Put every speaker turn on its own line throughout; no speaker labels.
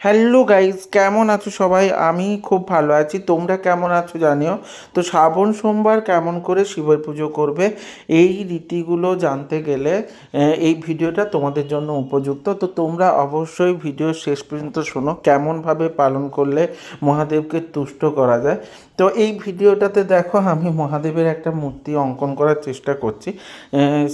Hello guys কেমন আছো সবাই? আমি খুব ভালো আছি। তোমরা কেমন আছো জানিও? তো শ্রাবণ সোমবার কেমন করে শিবের পুজো করবে? এই রীতিগুলো জানতে গেলে এই ভিডিওটা তোমাদের জন্য উপযুক্ত। তো তোমরা অবশ্যই ভিডিও শেষ পর্যন্ত শোনো। কেমনভাবে পালন করলে মহাদেবকে তুষ্ট করা যায়। তো এই ভিডিওটাতে দেখো আমি মহাদেবের একটা মূর্তি অঙ্কন করার চেষ্টা করছি।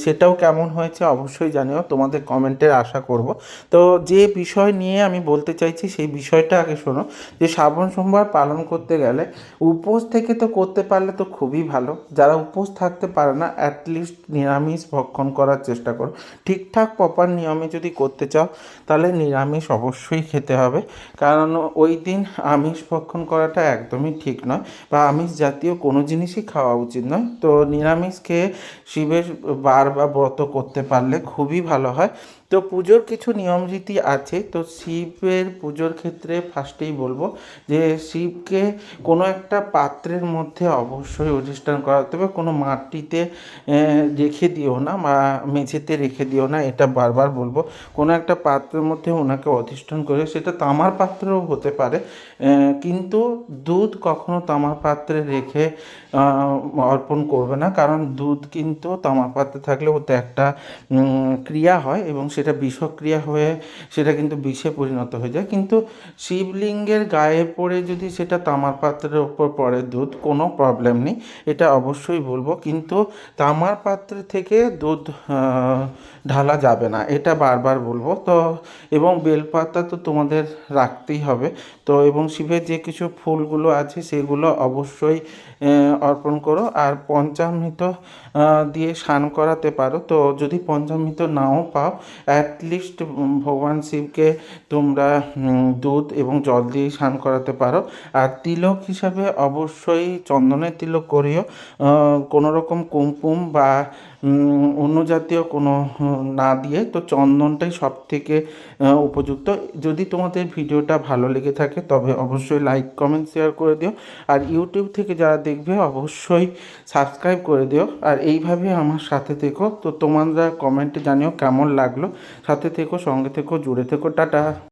সেটাও কেমন হয়েছে অবশ্যই জানিও, তোমাদের কমেন্টের আশা করব। তো যে বিষয় নিয়ে আমি বলতে চাইছি সেই বিষয়টা আগে শোনো, যে শ্রাবণ সোমবার পালন করতে গেলে উপোস থেকে তো করতে পারলে তো খুবই ভালো। যারা উপোস থাকতে পারে না অ্যাটলিস্ট নিরামিষ ভক্ষণ করার চেষ্টা করো। ঠিকঠাক প্রপার নিয়মে যদি করতে চাও, তাহলে নিরামিষ অবশ্যই খেতে হবে। কারণ ওই দিন আমিষ ভক্ষণ করাটা একদমই ঠিক নয়। বা আমিষ জাতীয় কোনো জিনিসই খাওয়া উচিত নয়। তো নিরামিষ খেয়ে শিবের বার বা ব্রত করতে পারলে খুবই ভালো হয়। তো পুজোর কিছু নিয়ম রীতি আছে, তো শিবের পুজোর ক্ষেত্রে ফার্স্টেই বলব যে শিবকে কোনো একটা পাত্রের মধ্যে অবশ্যই অধিষ্ঠান করাতে হবে। কোনো মাটিতে রেখে দিও না বা মেঝেতে রেখে দিও না, এটা বারবার বলব। কোনো একটা পাত্রের মধ্যে ওনাকে অধিষ্ঠান করে, সেটা তামার পাত্রও হতে পারে কিন্তু দুধ কখনো তামার পাত্রে রেখে অর্পণ করবে না, কারণ দুধ কিন্তু তামার পাত্রে থাকলে ওতে একটা ক্রিয়া হয় এবং সেটা বিষক্রিয়া হয়ে সেটা কিন্তু বিষে পরিণত হয়ে যায়। কিন্তু শিবলিঙ্গের গায়ে পড়ে যদি সেটা তামার পাত্রের ওপর পড়ে, দুধ, কোনো প্রবলেম নেই। এটা অবশ্যই বলব। কিন্তু তামার পাত্র থেকে দুধ ঢালা যাবে না। এটা বারবার বলব। তো, এবং বেলপাতা তো তোমাদের রাখতেই হবে। তো, এবং শিবের যে কিছু ফুলগুলো আছে সেগুলো অবশ্যই অর্পণ করো। আর পঞ্চামৃত দিয়ে স্নান করাতে পারো। তো, যদি পঞ্চামৃত নাও পাও অ্যাটলিস্ট ভগবান শিবকে তোমরা দুধ এবং জল দিয়ে স্নান করাতে পারো। আর তিলক হিসাবে অবশ্যই চন্দনের তিলক করিও। কোনো রকম কুমকুম বা অন্য জাতীয় কোনো না দিয়ে তো চন্দনটাই সব থেকে উপযুক্ত। যদি তোমাদের ভিডিওটা ভালো লেগে থাকে, তবে অবশ্যই লাইক কমেন্ট শেয়ার করে দিও। আর ইউটিউব থেকে যারা দেখবে, অবশ্যই সাবস্ক্রাইব করে দিও। আর এইভাবে আমার সাথে থেকো। তো তোমরা কমেন্টে জানিও কেমন লাগল। সাথে থেকো সঙ্গে থেকো জুড়ে থেকো টাটা